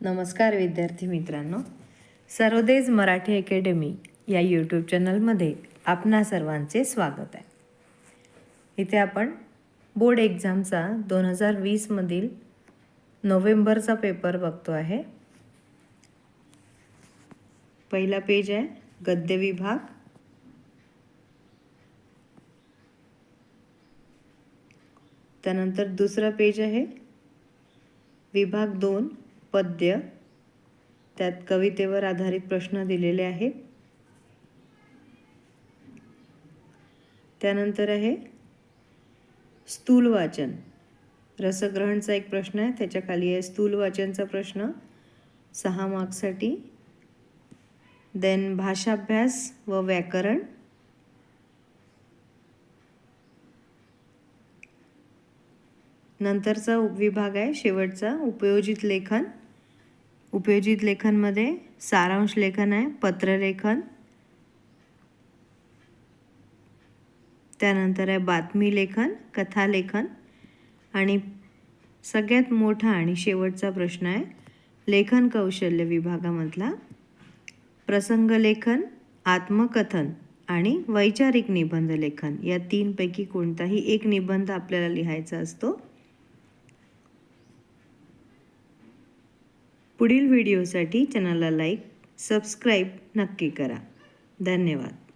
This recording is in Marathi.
नमस्कार विद्यार्थी मित्रांनो. सर्वदेज मराठी अकॅडमी या यूट्यूब चॅनलमध्ये आपणा सर्वांचे स्वागत आहे. इथे आपण बोर्ड एक्झामचा दोन हजार वीसमधील नोव्हेंबरचा पेपर बघतो आहे. पहिला पेज आहे गद्य विभाग. त्यानंतर दुसरा पेज आहे विभाग दोन. पद्य त्यात कवितेवर आधारित प्रश्न दिलेले आहेत. त्यानंतर आहे स्थूल वाचन रसग्रहणचा एक प्रश्न आहे त्याच्याखाली आहे स्थूल वाचनचा प्रश्न. सहा मार्क्ससाठी देन भाषाभ्यास व व्याकरण. नंतरचा विभाग आहे शेवटचा उपयोजित लेखन. उपयोजित लेखनमध्ये सारांश लेखन आहे पत्रलेखन. त्यानंतर आहे बातमी लेखन कथालेखन आणि सगळ्यात मोठा आणि शेवटचा प्रश्न आहे लेखन कौशल्य विभागामधला प्रसंगलेखन आत्मकथन आणि वैचारिक निबंध लेखन. या तीनपैकी कोणताही एक निबंध आपल्याला लिहायचा असतो पुढील व्हिडिओसाठी चॅनलला लाईक सबस्क्राईब नक्की करा. धन्यवाद.